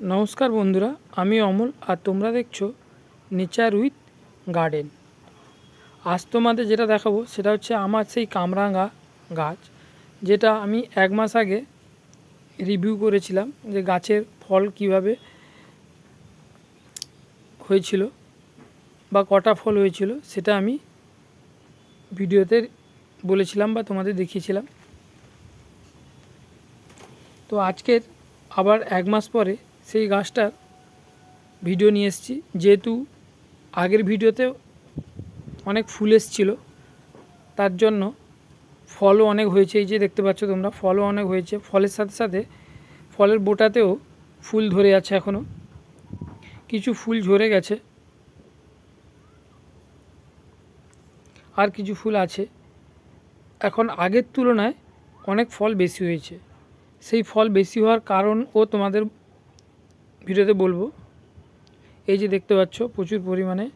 নমস্কার বন্ধুরা, আমি অমল আর তোমরা দেখছ নেচার উইথ গার্ডেন আজ তোমাদের যেটা দেখাবো সেটা হচ্ছে আমার সেই কামরাঙা গাছ, যেটা আমি এক মাস আগে রিভিউ করেছিলাম যে গাছের ফল কীভাবে হয়েছিল বা কটা ফল হয়েছিল সেটা আমি ভিডিওতে বলেছিলাম বা তোমাদের দেখিয়েছিলাম। তো আজকের আবার এক মাস পরে সেই গাছটার ভিডিও নিয়ে এসেছি। যেহেতু আগের ভিডিওতে অনেক ফুল এসেছিল, তার জন্য ফলও অনেক হয়েছে। এই যে দেখতে পাচ্ছ তোমরা, ফলও অনেক হয়েছে। ফলের সাথে সাথে ফলের বোটাতেও ফুল ধরে আছে এখনও কিছু ফুল ঝরে গেছে। আর কিছু ফুল আছে। এখন আগের তুলনায় অনেক ফল বেশি হয়েছে। সেই ফল বেশি হওয়ার কারণও তোমাদের ভিডিওতে বলব, এই যে দেখতে পাচ্ছ প্রচুর পরিমাণে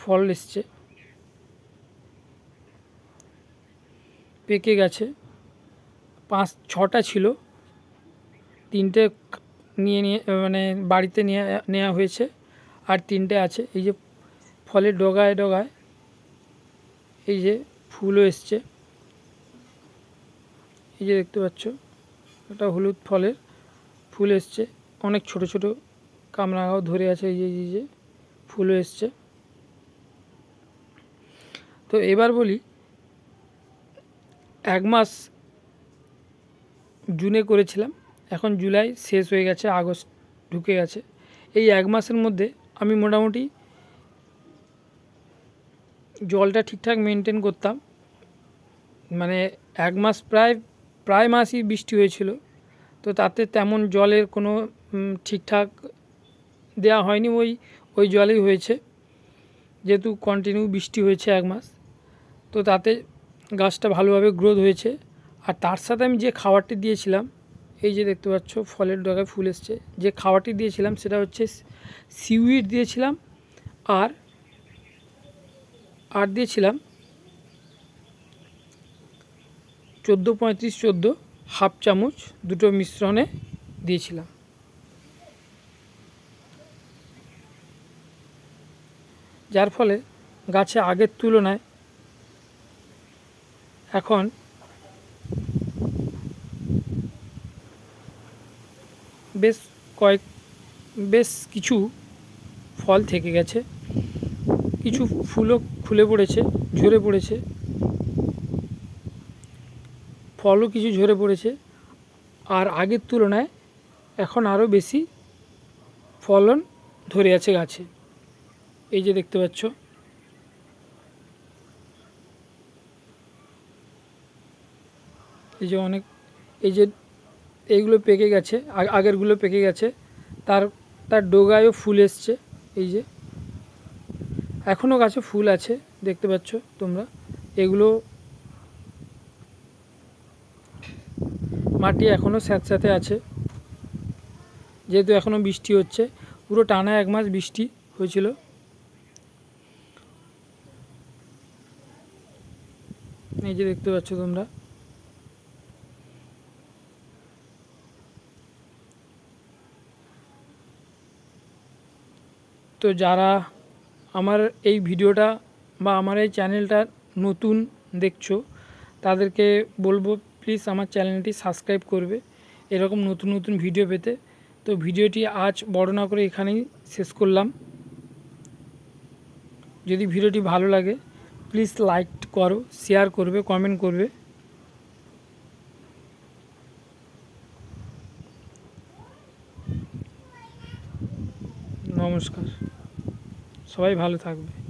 ফল এসছে। পেকে গেছে। পাঁচ, ছটা ছিল। তিনটে নিয়ে নিয়ে মানে বাড়িতে নিয়ে নেওয়া হয়েছে। আর তিনটে আছে। এই যে ফলের ডগায় ডগায় এই যে ফুলও এসছে। এই যে দেখতে পাচ্ছ, এটা হলুদ ফলের ফুল এসছে। অনেক ছোট ছোট কামরাঙাও ধরে আছে এই যে যে ফুলও এসছে। তো এবার বলি, এক মাস জুনে করেছিলাম, এখন জুলাই শেষ হয়ে গেছে, আগস্ট ঢুকে গেছে। এই এক মাসের মধ্যে আমি মোটামুটি জলটা ঠিকঠাক মেনটেন করতাম। মানে এক মাস প্রায় প্রায় মাসই বৃষ্টি হয়েছিল। তো তাতে তেমন জলের কোনো ঠিকঠাক দেওয়া হয়নি ওই ওই জলেই হয়েছে। যেহেতু কন্টিনিউ বৃষ্টি হয়েছে এক মাস, তো তাতে গাছটা ভালোভাবে গ্রোথ হয়েছে। আর তার সাথে আমি যে খাবারটি দিয়েছিলাম, এই যে দেখতে পাচ্ছ ফলের ডগায় ফুল এসছে, যে খাবারটি দিয়েছিলাম সেটা হচ্ছে সিউইড দিয়েছিলাম আর আর দিয়েছিলাম চোদ্দ পঁয়ত্রিশ চোদ্দ হাফ চামচ দুটো মিশ্রণে দিয়েছিলাম। যার ফলে গাছে আগের তুলনায় এখন বেশ কয়েক, বেশ কিছু ফল থেকে গেছে। কিছু ফুলও খুলে পড়েছে, ঝরে পড়েছে। ফলও কিছু ঝরে পড়েছে। আর আগের তুলনায় এখন আরও বেশি ফলন ধরে আছে গাছে। এই যে দেখতে পাচ্ছ। এই যে অনেক, এই যে এইগুলো পেকে গেছে আগেরগুলো পেকে গেছে। তার তার ডোগায়ও ফুল এসছে, এই যে। এখনও গাছে ফুল আছে, দেখতে পাচ্ছ তোমরা। এগুলো মাটি এখনও স্যাঁতস্যাঁতে আছে। যেহেতু এখনও বৃষ্টি হচ্ছে, পুরো টানা এক মাস বৃষ্টি হয়েছিল। এই যে দেখতে পাচ্ছ তোমরা। তো যারা আমার এই ভিডিওটা বা আমার এই চ্যানেলটা নতুন দেখছ, তাদেরকে বলব প্লিজ আমার চ্যানেলটি সাবস্ক্রাইব করবে। এরকম নতুন নতুন ভিডিও পেতে। তো ভিডিওটি আজ বড় না করে এখানেই শেষ করলাম। যদি ভিডিওটি ভালো লাগে প্লিজ লাইক করো শেয়ার করবে কমেন্ট করবে। নমস্কার। সবাই ভালো থাকবে।